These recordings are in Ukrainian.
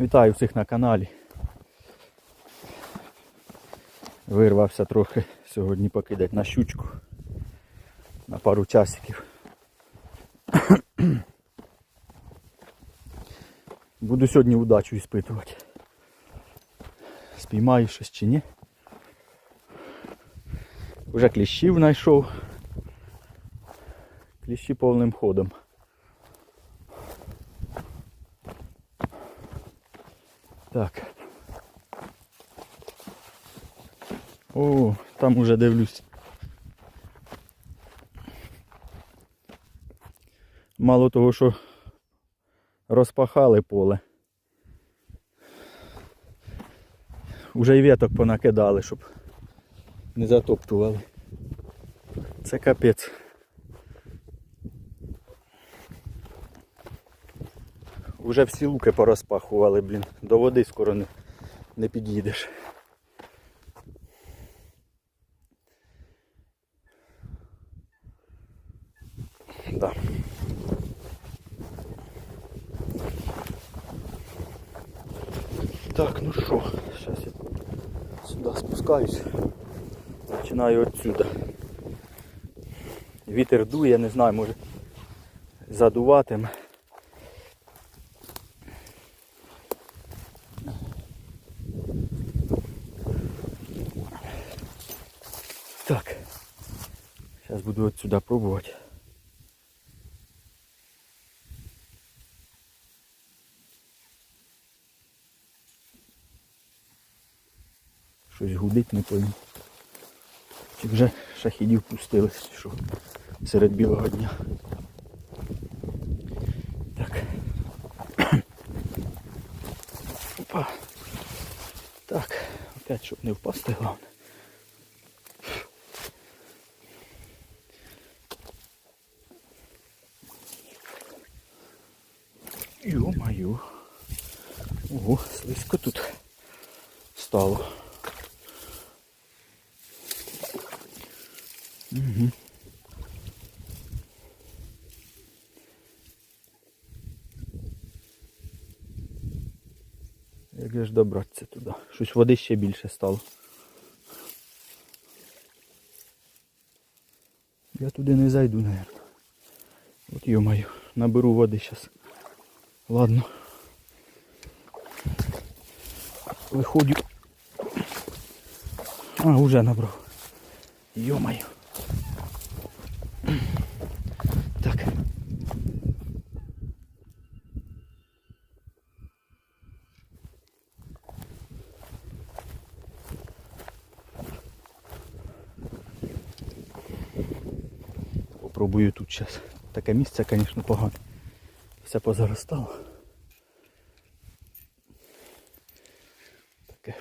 Вітаю всіх на каналі. Вирвався трохи сьогодні покидати на щучку. На пару часиків. Буду сьогодні удачу іспитувати. Спіймаю щось чи ні. Уже кліщів знайшов. Кліщі повним ходом. Так. О, там уже дивлюсь. Мало того, що розпахали поле. Уже й веток понакидали, щоб не затоптували. Це капець. Уже всі луки порозпахували, блін. До води скоро не, не під'їдеш. Да. Так, ну що, зараз я сюди спускаюсь. Починаю отсюда. Вітер дує, не знаю, може задуватиме. Так. Зараз буду отсюда пробувати. Щось гудить, не пойму. Чи вже шахідів пустились, що серед білого дня. Так. Опа. Так, опять щоб не впасти, головне. Слизько тут стало. Угу. Як же ж добратися туди? Щось води ще більше стало. Я туди не зайду, наверное. От ё-моё, наберу води зараз. Ладно. Виходю. А, уже набрав. Ё-моё. Так. Попробую тут зараз. Таке місце, звісно, погане. Все позаростало.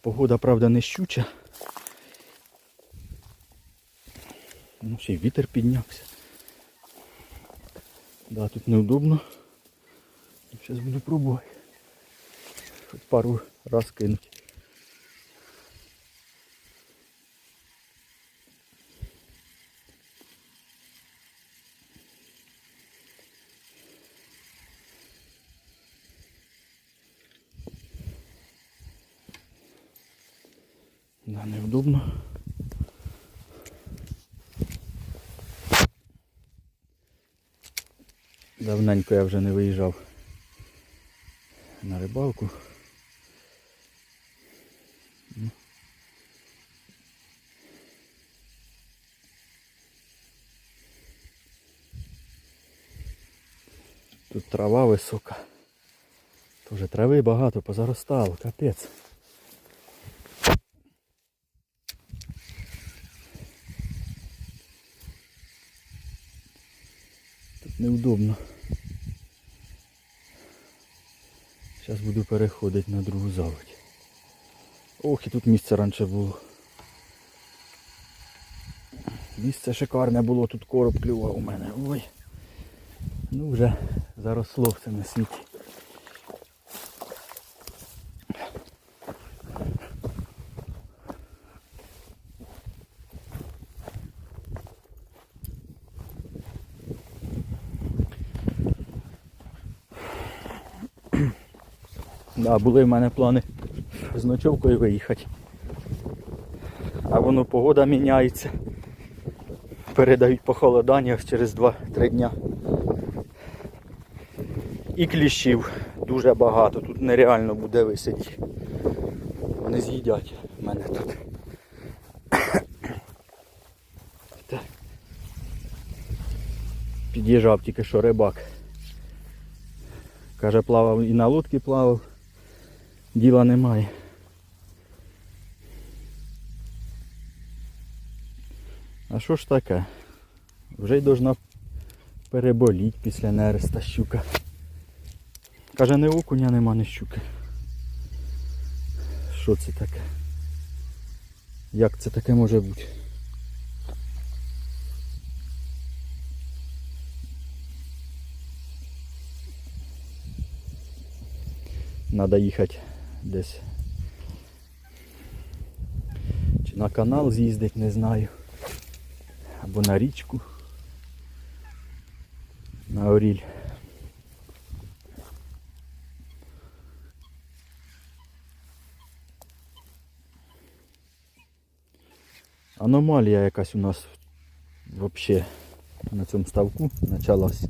Погода, правда, не щуча. Ну, ще й вітер піднявся. Да, тут неудобно. Зараз буду пробувати. Хоч пару раз кинуть. Да, неудобно. Давненько я вже не виїжджав на рибалку. Ну. Тут трава висока. Тоже трави багато позаростало, капець. Неудобно. Зараз буду переходити на другу заводь. Ох, і тут місце раніше було. Місце шикарне було, тут короб клював у мене. Ой. Ну вже заросло все на світі. Да, були в мене плани з ночовкою виїхати. А воно погода міняється. Передають похолодання через 2-3 дня. І кліщів дуже багато. Тут нереально буде висидіти. Вони з'їдять мене тут. Так. Під'їжджав тільки що рибак. Каже, плавав і на лодці плавав. Діла немає. А що ж таке? Вже й должна переболіть після нереста щука. Каже, не окуня нема, не щуки. Що це таке? Як це таке може бути? Надо їхати десь. Чи на канал з'їздить, не знаю. Або на річку. На Оріль. Аномалія якась у нас взагалі на цьому ставку почалась.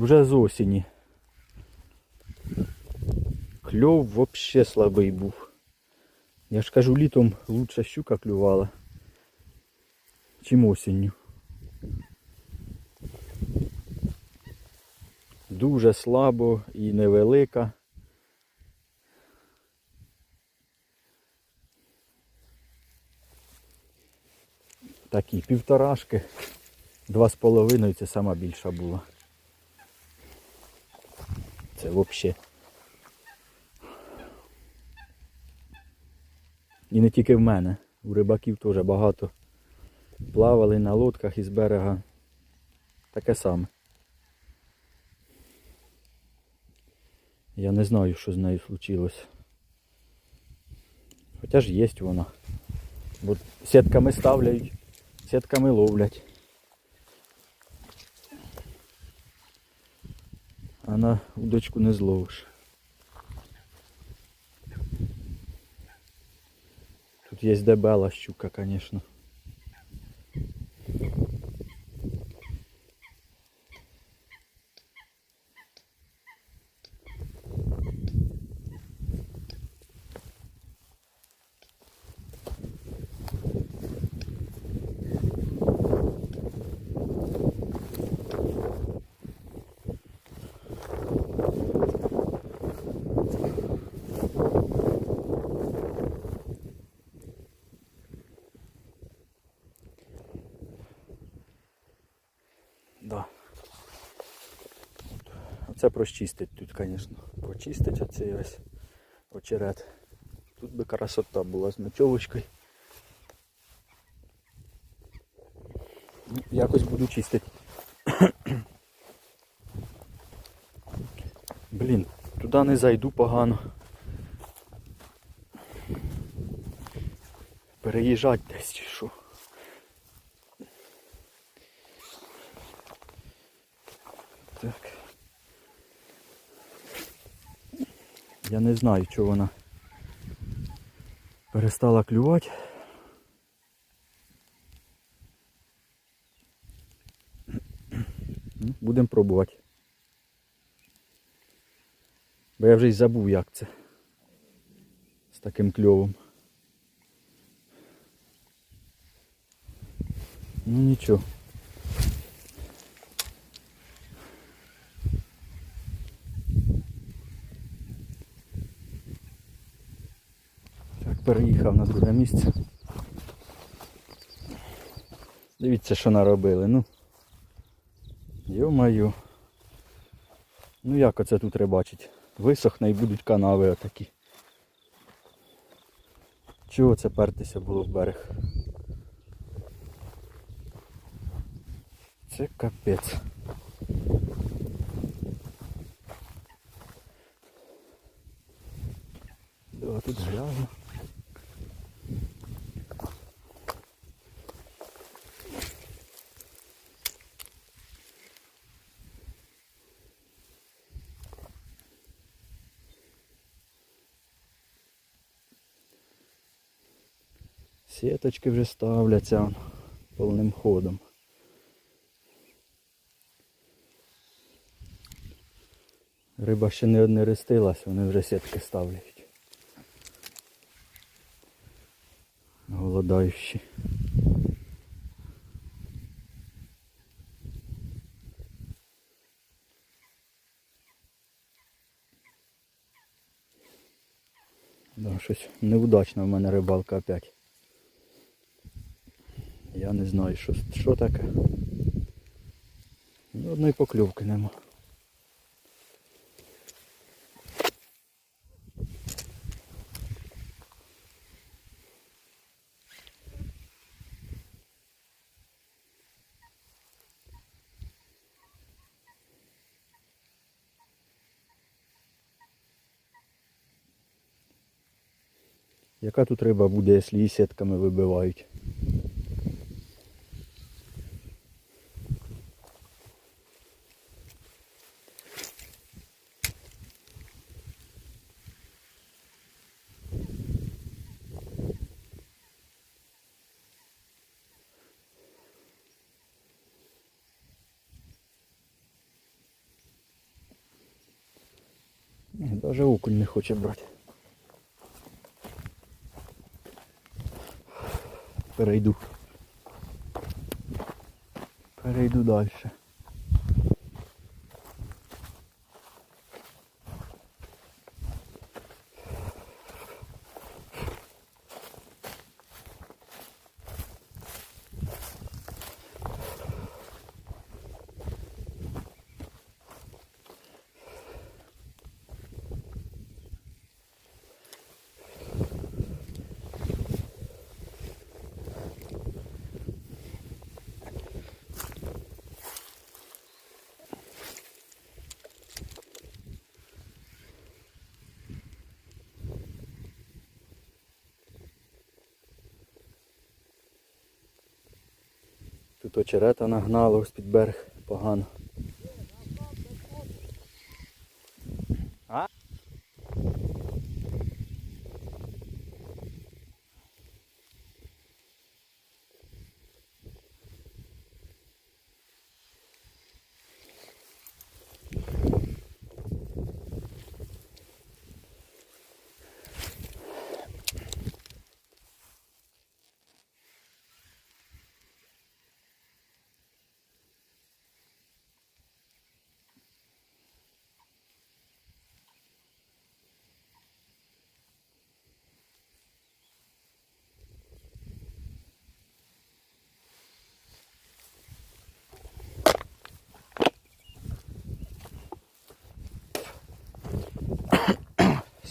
Вже з осені. Кльов взагалі слабий був. Я ж кажу, літом лучше щука клювала, чим осінню. Дуже слабо і невелика. Такі півторашки, два з половиною це сама більша була. Це взагалі. І не тільки в мене. У рибаків теж багато плавали на лодках із берега. Таке саме. Я не знаю, що з нею случилось. Хоча ж є вона. Бо сітками ставляють, сітками ловлять. А на удочку не зловиш. Тут є дебела щука, звісно. Да. Оце прочистить тут, звісно. Почистить оцей весь очерет. Тут би красота була з ночовочкою. Якось буду чистити. Блін, туди не зайду погано. Переїжджать десь чи що. Так. Я не знаю, чого вона перестала клювати. Ну, Будемо пробувати. Бо я вже й забув, як це. З таким кльовом. Ну нічого. Переїхав на друге місце. Дивіться, що наробили, ну. Йо-маю. Ну як оце тут рибачить? Висохне і будуть канави отакі. Чого це пертися було в берег? Це капець. Да, тут грязно. Сіточки вже ставляться повним ходом. Риба ще не одне рестилась, вони вже сітки ставлять. Голодаючі. Да, щось неудачна в мене рибалка опять. Я не знаю, що, що таке. Ні одної покльовки нема. Яка тут риба буде, якщо її сітками вибивають? Даже окунь не хоче брати. Перейду. Перейду далі. Тут очерета нагнало ось під берег погано. А?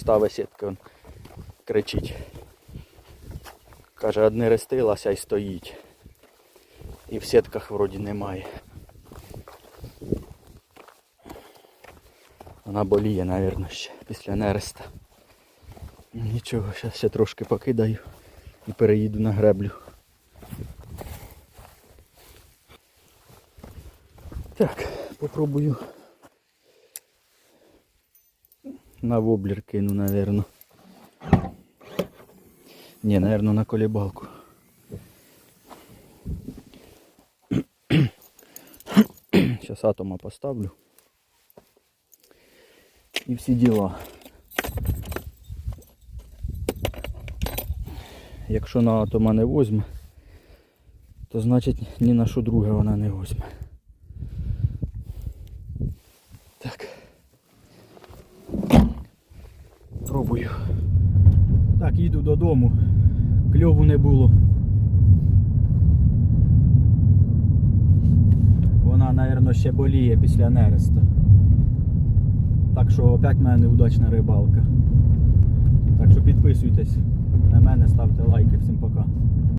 Ставить сітки, он кричить. Каже, одне рестилася і стоїть. І в сітках вроді немає. Вона боліє, мабуть, ще після нереста. Нічого, зараз ще трошки покидаю і переїду на греблю. Так, попробую на воблер кину, наверное. Не, наверное, на колебалку. Сейчас атома поставлю. І всі діла. Якщо на атома не возьме, то значить ні на що друге вона не возьме. Так. Пробую. Так, їду додому. Кльову не було. Вона, мабуть, ще боліє після нереста. Так що опять в мене неудачна рибалка. Так що підписуйтесь на мене, ставте лайки. Всім пока.